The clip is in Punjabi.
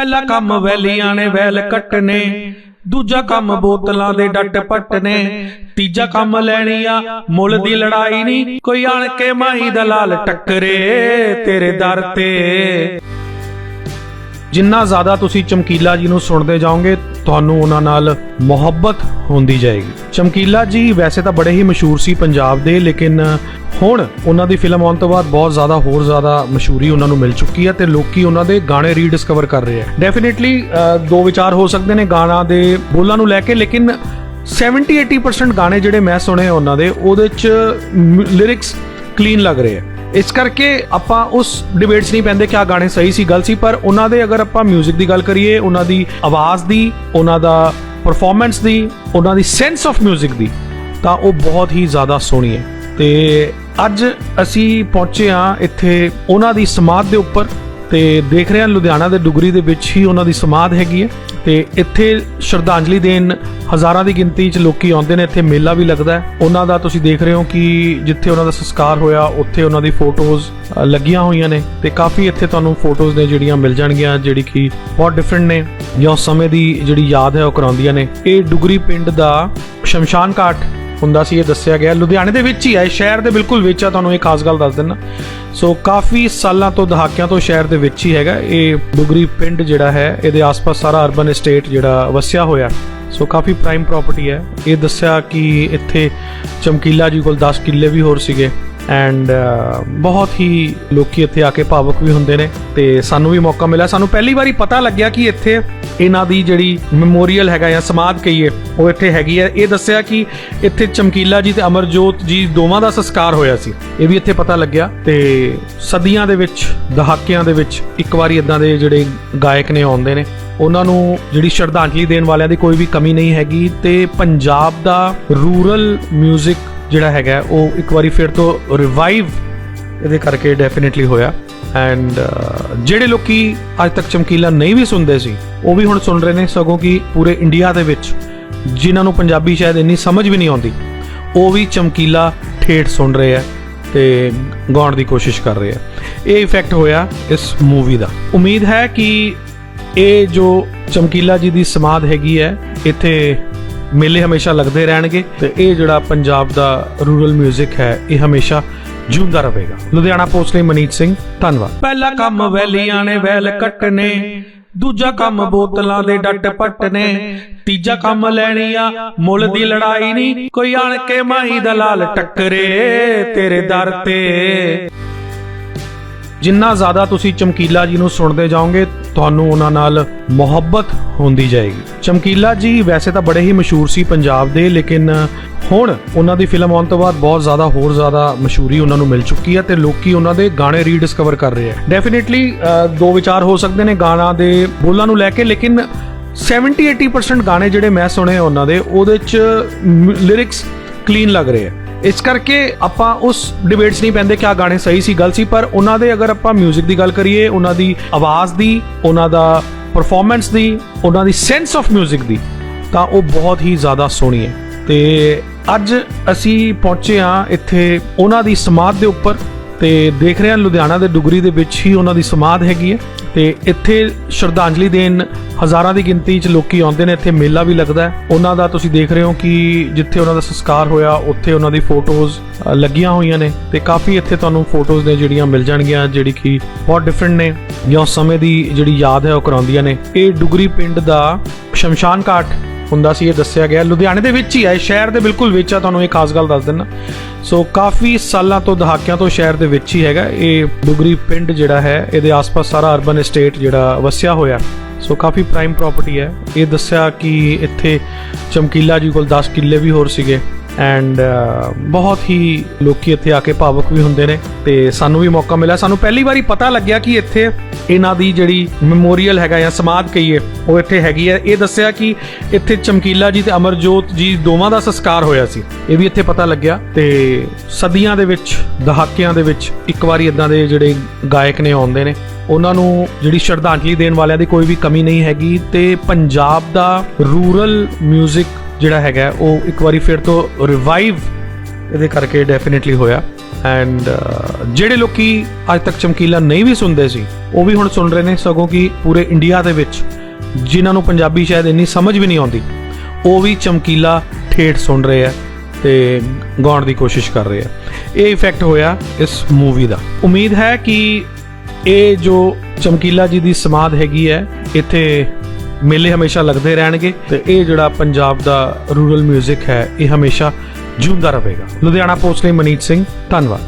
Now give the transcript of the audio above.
ਪਹਿਲਾ ਕੰਮ ਵੈਲੀਆਂ ਨੇ ਵੈਲ ਕੱਟਨੇ, ਦੂਜਾ ਕੰਮ ਬੋਤਲਾਂ ਦੇ ਡੱਟ ਪੱਟਨੇ, ਤੀਜਾ ਕੰਮ ਲੈਣੀ ਆ ਮੁੱਲ ਦੀ ਲੜਾਈ ਨਹੀਂ ਕੋਈ ਆਣ ਕੇ ਮਾਈ ਦਾ ਲਾਲ ਟੱਕਰੇ ਤੇਰੇ ਦਰ ਤੇ। ਜਿੰਨਾ ਜ਼ਿਆਦਾ ਤੁਸੀਂ ਚਮਕੀਲਾ ਜੀ ਨੂੰ ਸੁਣਦੇ ਜਾਓਗੇ, ਤੁਹਾਨੂੰ ਉਹਨਾਂ ਨਾਲ ਮੁਹੱਬਤ ਹੁੰਦੀ ਜਾਏਗੀ। ਚਮਕੀਲਾ ਜੀ ਵੈਸੇ ਤਾਂ ਬੜੇ ਹੀ ਮਸ਼ਹੂਰ ਸੀ ਪੰਜਾਬ ਦੇ, ਲੇਕਿਨ ਹੁਣ ਉਹਨਾਂ ਦੀ ਫਿਲਮ ਆਉਣ ਤੋਂ ਬਾਅਦ ਬਹੁਤ ਜ਼ਿਆਦਾ, ਹੋਰ ਜ਼ਿਆਦਾ ਮਸ਼ਹੂਰੀ ਉਹਨਾਂ ਨੂੰ ਮਿਲ ਚੁੱਕੀ ਹੈ ਤੇ ਲੋਕੀ ਉਹਨਾਂ ਦੇ ਗਾਣੇ ਰੀਡਿਸਕਵਰ ਕਰ ਰਹੇ ਆ ਡੈਫੀਨਿਟਲੀ ਦੋ ਵਿਚਾਰ ਹੋ ਸਕਦੇ ਨੇ ਗਾਣਾ ਦੇ ਬੋਲਾਂ ਨੂੰ ਲੈ ਕੇ, ਲੇਕਿਨ 70 80% ਗਾਣੇ ਜਿਹੜੇ ਮੈਂ ਸੁਣੇ ਉਹਨਾਂ ਦੇ, ਉਹਦੇ ਚ ਲਿਰਿਕਸ ਕਲੀਨ ਲੱਗ ਰਹੇ ਆ ਇਸ ਕਰਕੇ ਆਪਾਂ ਉਸ ਡਿਬੇਟ 'ਚ ਨਹੀਂ ਪੈਂਦੇ ਕਿ ਆ ਗਾਣੇ ਸਹੀ ਸੀ ਗਲਤ ਸੀ ਪਰ ਉਹਨਾਂ ਦੇ ਅਗਰ ਆਪਾਂ 뮤직 ਦੀ ਗੱਲ ਕਰੀਏ ਉਹਨਾਂ ਦੀ ਆਵਾਜ਼ ਦੀ ਉਹਨਾਂ ਦਾ ਪਰਫਾਰਮੈਂਸ ਦੀ ਉਹਨਾਂ ਦੀ ਸੈਂਸ ਆਫ 뮤직 ਦੀ ਤਾਂ ਉਹ ਬਹੁਤ ਹੀ ਜ਼ਿਆਦਾ ਸੋਹਣੀ ਹੈ ਤੇ ਅੱਜ ਅਸੀਂ ਪਹੁੰਚੇ ਹਾਂ ਇੱਥੇ ਉਹਨਾਂ ਦੀ ਸਮਾਧ ਦੇ ਉੱਪਰ ਤੇ ਦੇਖ ਰਹੇ ਹਾਂ ਲੁਧਿਆਣਾ ਦੇ ਡੁਗਰੀ ਦੇ ਵਿੱਚ ਹੀ ਉਹਨਾਂ ਦੀ ਸਮਾਧ ਹੈਗੀ ਹੈ ਤੇ ਇੱਥੇ ਸ਼ਰਧਾਂਜਲੀ ਦੇਣ ਹਜ਼ਾਰਾਂ ਦੀ ਗਿਣਤੀ 'ਚ ਲੋਕੀ ਆਉਂਦੇ ਨੇ, ਇੱਥੇ ਮੇਲਾ ਵੀ ਲੱਗਦਾ ਹੈ। ਉਹਨਾਂ ਦਾ ਤੁਸੀਂ ਦੇਖ ਰਹੇ ਹੋ ਕਿ ਜਿੱਥੇ ਉਹਨਾਂ ਦਾ ਸੰਸਕਾਰ ਹੋਇਆ, ਉੱਥੇ ਉਹਨਾਂ ਦੀ ਫੋਟੋਜ਼ ਲੱਗੀਆਂ ਹੋਈਆਂ ਨੇ ਤੇ ਕਾਫੀ ਇੱਥੇ ਤੁਹਾਨੂੰ ਫੋਟੋਜ਼ ਨੇ ਜਿਹੜੀਆਂ ਮਿਲ ਜਾਣਗੀਆਂ, ਜਿਹੜੀ ਕਿ ਬਹੁਤ ਡਿਫਰੈਂਟ ਨੇ ਜਾਂ ਉਸ ਸਮੇਂ ਦੀ ਜਿਹੜੀ ਯਾਦ ਹੈ ਉਹ ਕਰਾਉਂਦੀਆਂ ਨੇ। ਇਹ ਡੁਗਰੀ ਪਿੰਡ ਦਾ ਸ਼ਮਸ਼ਾਨ ਘਾਟ ਹੁੰਦਾ ਸੀ, ਇਹ ਦੱਸਿਆ ਗਿਆ। ਲੁਧਿਆਣੇ ਦੇ ਵਿੱਚ ਹੀ ਹੈ ਸ਼ਹਿਰ ਦੇ ਬਿਲਕੁਲ ਵਿੱਚ ਆ, ਤੁਹਾਨੂੰ ਇਹ ਖਾਸ ਗੱਲ ਦੱਸ ਦਿੰਦਾ। ਸੋ ਕਾਫੀ ਸਾਲਾਂ ਤੋਂ, ਦਹਾਕਿਆਂ ਤੋਂ ਸ਼ਹਿਰ ਦੇ ਵਿੱਚ ਹੀ ਹੈਗਾ। ਇਹ ਡੁਗਰੀ ਪਿੰਡ ਜਿਹੜਾ ਹੈ, ਇਹਦੇ ਆਸ-ਪਾਸ ਸਾਰਾ ਅਰਬਨ ਏਸਟੇਟ ਜਿਹੜਾ ਵਸਿਆ ਹੋਇਆ। ਸੋ ਕਾਫੀ ਪ੍ਰਾਈਮ ਪ੍ਰਾਪਰਟੀ ਹੈ। ਇਹ ਦੱਸਿਆ ਕਿ ਇੱਥੇ ਚਮਕੀਲਾ ਜੀ ਕੋਲ 10 ਕਿੱਲੇ ਵੀ ਹੋਰ ਸੀਗੇ। ਐਂਡ uh, ਬਹੁਤ ਹੀ ਲੋਕੀ ਇੱਥੇ ਆ ਕੇ ਭਾਵੁਕ ਵੀ ਹੁੰਦੇ ਨੇ ਤੇ ਸਾਨੂੰ ਵੀ ਮੌਕਾ ਮਿਲਿਆ। ਸਾਨੂੰ ਪਹਿਲੀ ਵਾਰੀ ਪਤਾ ਲੱਗਿਆ ਕਿ ਇੱਥੇ ਇਹਨਾਂ ਦੀ ਜਿਹੜੀ ਮੈਮੋਰੀਅਲ ਹੈਗਾ ਜਾਂ ਸਮਾਧ ਕਹੀਏ, ਉਹ ਇੱਥੇ ਹੈਗੀ ਹੈ। ਇਹ ਦੱਸਿਆ ਕਿ ਇੱਥੇ ਚਮਕੀਲਾ ਜੀ ਤੇ ਅਮਰਜੋਤ ਜੀ ਦੋਵਾਂ ਦਾ ਸੰਸਕਾਰ ਹੋਇਆ ਸੀ। ਇਹ ਵੀ ਇੱਥੇ ਪਤਾ ਲੱਗਿਆ ਤੇ ਸਦੀਆਂ ਦੇ ਵਿੱਚ, ਦਹਾਕਿਆਂ ਦੇ ਵਿੱਚ ਇੱਕ ਵਾਰੀ ਇਦਾਂ ਦੇ ਜਿਹੜੇ ਗਾਇਕ ਨੇ ਆਉਂਦੇ ਨੇ। ਉਹਨਾਂ ਨੂੰ ਜਿਹੜੀ ਸ਼ਰਧਾਂਜਲੀ ਦੇਣ ਵਾਲਿਆਂ ਦੀ ਕੋਈ ਵੀ ਕਮੀ ਨਹੀਂ ਹੈਗੀ ਤੇ ਪੰਜਾਬ ਦਾ ਰੂਰਲ 뮤직 ਜਿਹੜਾ ਹੈਗਾ ਉਹ ਇੱਕ ਵਾਰੀ ਫਿਰ ਤੋਂ ਰਿਵਾਈਵ ਇਹਦੇ ਕਰਕੇ ਡੈਫੀਨਿਟਲੀ ਹੋਇਆ। ਐਂਡ ਜਿਹੜੇ ਲੋਕੀ ਅੱਜ ਤੱਕ ਚਮਕੀਲਾ ਨਹੀਂ ਵੀ ਸੁਣਦੇ ਸੀ, ਉਹ ਵੀ ਹੁਣ ਸੁਣ ਰਹੇ ਨੇ ਸਗੋਂ ਕਿ ਪੂਰੇ ਇੰਡੀਆ ਦੇ ਵਿੱਚ ਜਿਨ੍ਹਾਂ ਨੂੰ ਪੰਜਾਬੀ ਸ਼ਾਇਦ ਇੰਨੀ ਸਮਝ ਵੀ ਨਹੀਂ ਆਉਂਦੀ, ਉਹ ਵੀ ਚਮਕੀਲਾ ਠੇਠ ਸੁਣ ਰਹੇ ਆ ਤੇ ਗਾਉਣ ਦੀ ਕੋਸ਼ਿਸ਼ ਕਰ ਰਹੇ ਆ ਇਹ ਇਫੈਕਟ ਹੋਇਆ ਇਸ ਮੂਵੀ ਦਾ। ਉਮੀਦ ਹੈ ਕਿ ਇਹ ਜੋ ਚਮਕੀਲਾ ਜੀ ਦੀ ਸਮਾਧ ਹੈਗੀ ਹੈ, ਇੱਥੇ ਮੇਲੇ ਹਮੇਸ਼ਾ ਲੱਗਦੇ ਰਹਿਣਗੇ ਤੇ ਇਹ ਜਿਹੜਾ ਪੰਜਾਬ ਦਾ ਰੂਰਲ 뮤직 ਹੈ, ਇਹ ਹਮੇਸ਼ਾ ਜਿਉਂਦਾ ਰਹੇਗਾ। ਲੁਧਿਆਣਾ ਪੋਸਟ ਲਈ ਮਨੀਤ ਸਿੰਘ, ਧੰਨਵਾਦ। ਪਹਿਲਾ ਕੰਮ ਵੈਲੀਆਂ ਨੇ ਵੈਲ ਕੱਟਨੇ, ਦੂਜਾ ਕੰਮ ਬੋਤਲਾਂ ਦੇ ਡੱਟ ਪੱਟ ਨੇ ਤੀਜਾ ਕੰਮ ਲੈਣੀ ਆ ਮੁੱਲ ਦੀ ਲੜਾਈ ਨਹੀਂ ਕੋਈ ਆਣ ਕੇ ਮਾਈ ਦਾ ਲਾਲ ਟੱਕਰੇ ਤੇਰੇ ਦਰ ਤੇ। ਜਿੰਨਾ ਜ਼ਿਆਦਾ ਤੁਸੀਂ ਚਮਕੀਲਾ ਜੀ ਨੂੰ ਸੁਣਦੇ ਜਾਓਗੇ, ਤੁਹਾਨੂੰ ਉਹਨਾਂ ਨਾਲ ਮੁਹੱਬਤ ਹੁੰਦੀ ਜਾਏਗੀ। ਚਮਕੀਲਾ ਜੀ ਵੈਸੇ ਤਾਂ ਬੜੇ ਹੀ ਮਸ਼ਹੂਰ ਸੀ ਪੰਜਾਬ ਦੇ, ਲੇਕਿਨ ਹੁਣ ਉਹਨਾਂ ਦੀ ਫਿਲਮ ਆਉਣ ਤੋਂ ਬਾਅਦ ਬਹੁਤ ਜ਼ਿਆਦਾ, ਹੋਰ ਜ਼ਿਆਦਾ ਮਸ਼ਹੂਰੀ ਉਹਨਾਂ ਨੂੰ ਮਿਲ ਚੁੱਕੀ ਹੈ ਤੇ ਲੋਕੀ ਉਹਨਾਂ ਦੇ ਗਾਣੇ ਰੀਡਿਸਕਵਰ ਕਰ ਰਹੇ ਆ ਡੈਫੀਨਿਟਲੀ ਦੋ ਵਿਚਾਰ ਹੋ ਸਕਦੇ ਨੇ ਗਾਣਾ ਦੇ ਬੋਲਾਂ ਨੂੰ ਲੈ ਕੇ, ਲੇਕਿਨ 70 80% ਗਾਣੇ ਜਿਹੜੇ ਮੈਂ ਸੁਣੇ ਉਹਨਾਂ ਦੇ, ਉਹਦੇ ਚ ਲਿਰਿਕਸ ਕਲੀਨ ਲੱਗ ਰਹੇ ਆ ਇਸ ਕਰਕੇ ਆਪਾਂ ਉਸ ਡਿਬੇਟ 'ਚ ਨਹੀਂ ਪੈਂਦੇ ਕਿ ਆ ਗਾਣੇ ਸਹੀ ਸੀ ਗਲਤ ਸੀ ਪਰ ਉਹਨਾਂ ਦੇ ਅਗਰ ਆਪਾਂ 뮤직 ਦੀ ਗੱਲ ਕਰੀਏ ਉਹਨਾਂ ਦੀ ਆਵਾਜ਼ ਦੀ ਉਹਨਾਂ ਦਾ ਪਰਫਾਰਮੈਂਸ ਦੀ ਉਹਨਾਂ ਦੀ ਸੈਂਸ ਆਫ 뮤직 ਦੀ ਤਾਂ ਉਹ ਬਹੁਤ ਹੀ ਜ਼ਿਆਦਾ ਸੋਹਣੀ ਹੈ ਤੇ ਅੱਜ ਅਸੀਂ ਪਹੁੰਚੇ ਹਾਂ ਇੱਥੇ ਉਹਨਾਂ ਦੀ ਸਮਾਧ ਦੇ ਉੱਪਰ ਤੇ ਦੇਖ ਰਹੇ ਹਾਂ ਲੁਧਿਆਣਾ ਦੇ ਡੁਗਰੀ ਦੇ ਵਿੱਚ ਹੀ ਉਹਨਾਂ ਦੀ ਸਮਾਧ ਹੈਗੀ ਹੈ ਤੇ ਇੱਥੇ ਸ਼ਰਧਾਂਜਲੀ ਦੇਣ ਹਜ਼ਾਰਾਂ ਦੀ ਗਿਣਤੀ 'ਚ ਲੋਕੀ ਆਉਂਦੇ ਨੇ, ਇੱਥੇ ਮੇਲਾ ਵੀ ਲੱਗਦਾ ਹੈ। ਉਹਨਾਂ ਦਾ ਤੁਸੀਂ ਦੇਖ ਰਹੇ ਹੋ ਕਿ ਜਿੱਥੇ ਉਹਨਾਂ ਦਾ ਸੰਸਕਾਰ ਹੋਇਆ, ਉੱਥੇ ਉਹਨਾਂ ਦੀ ਫੋਟੋਜ਼ ਲੱਗੀਆਂ ਹੋਈਆਂ ਨੇ ਤੇ ਕਾਫੀ ਇੱਥੇ ਤੁਹਾਨੂੰ ਫੋਟੋਜ਼ ਨੇ ਜਿਹੜੀਆਂ ਮਿਲ ਜਾਣਗੀਆਂ, ਜਿਹੜੀ ਕਿ ਬਹੁਤ ਡਿਫਰੈਂਟ ਨੇ ਜਾਂ ਉਸ ਸਮੇਂ ਦੀ ਜਿਹੜੀ ਯਾਦ ਹੈ ਉਹ ਕਰਾਉਂਦੀਆਂ ਨੇ। ਇਹ ਡੁਗਰੀ ਪਿੰਡ ਦਾ ਸ਼ਮਸ਼ਾਨ ਘਾਟ ਹੁੰਦਾ ਸੀ, ਇਹ ਦੱਸਿਆ ਗਿਆ। ਲੁਧਿਆਣੇ ਦੇ ਵਿੱਚ ਹੀ ਹੈ ਸ਼ਹਿਰ ਦੇ ਬਿਲਕੁਲ ਵਿੱਚ ਆ, ਤੁਹਾਨੂੰ ਇਹ ਖਾਸ ਗੱਲ ਦੱਸ ਦਿੰਦਾ। ਸੋ ਕਾਫੀ ਸਾਲਾਂ ਤੋਂ, ਦਹਾਕਿਆਂ ਤੋਂ ਸ਼ਹਿਰ ਦੇ ਵਿੱਚ ਹੀ ਹੈਗਾ। ਇਹ ਡੁਗਰੀ ਪਿੰਡ ਜਿਹੜਾ ਹੈ, ਇਹਦੇ ਆਸ-ਪਾਸ ਸਾਰਾ ਅਰਬਨ ਏਸਟੇਟ ਜਿਹੜਾ ਵਸਿਆ ਹੋਇਆ। ਸੋ ਕਾਫੀ ਪ੍ਰਾਈਮ ਪ੍ਰਾਪਰਟੀ ਹੈ। ਇਹ ਦੱਸਿਆ ਕਿ ਇੱਥੇ ਚਮਕੀਲਾ ਜੀ ਕੋਲ 10 ਕਿੱਲੇ ਵੀ ਹੋਰ ਸੀਗੇ। ਐਂਡ uh, ਬਹੁਤ ਹੀ ਲੋਕੀ ਇੱਥੇ ਆ ਕੇ ਭਾਵੁਕ ਵੀ ਹੁੰਦੇ ਨੇ ਤੇ ਸਾਨੂੰ ਵੀ ਮੌਕਾ ਮਿਲਿਆ। ਸਾਨੂੰ ਪਹਿਲੀ ਵਾਰੀ ਪਤਾ ਲੱਗਿਆ ਕਿ ਇੱਥੇ ਇਹਨਾਂ ਦੀ ਜਿਹੜੀ ਮੈਮੋਰੀਅਲ ਹੈਗਾ ਜਾਂ ਸਮਾਧ ਕਹੀਏ, ਉਹ ਇੱਥੇ ਹੈਗੀ ਹੈ। ਇਹ ਦੱਸਿਆ ਕਿ ਇੱਥੇ ਚਮਕੀਲਾ ਜੀ ਤੇ ਅਮਰਜੋਤ ਜੀ ਦੋਵਾਂ ਦਾ ਸੰਸਕਾਰ ਹੋਇਆ ਸੀ। ਇਹ ਵੀ ਇੱਥੇ ਪਤਾ ਲੱਗਿਆ ਤੇ ਸਦੀਆਂ ਦੇ ਵਿੱਚ, ਦਹਾਕਿਆਂ ਦੇ ਵਿੱਚ ਇੱਕ ਵਾਰੀ ਇਦਾਂ ਦੇ ਜਿਹੜੇ ਗਾਇਕ ਨੇ ਆਉਂਦੇ ਨੇ। ਉਹਨਾਂ ਨੂੰ ਜਿਹੜੀ ਸ਼ਰਧਾਂਜਲੀ ਦੇਣ ਵਾਲਿਆਂ ਦੀ ਕੋਈ ਵੀ ਕਮੀ ਨਹੀਂ ਹੈਗੀ ਤੇ ਪੰਜਾਬ ਦਾ ਰੂਰਲ 뮤직 ਜਿਹੜਾ ਹੈਗਾ ਉਹ ਇੱਕ ਵਾਰੀ ਫਿਰ ਤੋਂ ਰਿਵਾਈਵ ਇਹਦੇ ਕਰਕੇ ਡੈਫੀਨਿਟਲੀ ਹੋਇਆ। ਐਂਡ ਜਿਹੜੇ ਲੋਕੀ ਅੱਜ ਤੱਕ ਚਮਕੀਲਾ ਨਹੀਂ ਵੀ ਸੁਣਦੇ ਸੀ, ਉਹ ਵੀ ਹੁਣ ਸੁਣ ਰਹੇ ਨੇ ਸਗੋਂ ਕਿ ਪੂਰੇ ਇੰਡੀਆ ਦੇ ਵਿੱਚ ਜਿਨ੍ਹਾਂ ਨੂੰ ਪੰਜਾਬੀ ਸ਼ਾਇਦ ਇੰਨੀ ਸਮਝ ਵੀ ਨਹੀਂ ਆਉਂਦੀ, ਉਹ ਵੀ ਚਮਕੀਲਾ ਠੇਠ ਸੁਣ ਰਹੇ ਆ ਤੇ ਗਾਉਣ ਦੀ ਕੋਸ਼ਿਸ਼ ਕਰ ਰਹੇ ਆ ਇਹ ਇਫੈਕਟ ਹੋਇਆ ਇਸ ਮੂਵੀ ਦਾ। ਉਮੀਦ ਹੈ ਕਿ ਇਹ ਜੋ ਚਮਕੀਲਾ ਜੀ ਦੀ ਸਮਾਧ ਹੈਗੀ ਹੈ, ਇੱਥੇ ਮੇਲੇ ਹਮੇਸ਼ਾ ਲੱਗਦੇ ਰਹਿਣਗੇ ਤੇ ਇਹ ਜਿਹੜਾ ਪੰਜਾਬ ਦਾ ਰੂਰਲ 뮤직 ਹੈ, ਇਹ ਹਮੇਸ਼ਾ ਜਿਉਂਦਾ ਰਹੇਗਾ। ਲੁਧਿਆਣਾ ਪੋਸਟ ਲਈ ਮਨੀਤ ਸਿੰਘ, ਧੰਨਵਾਦ।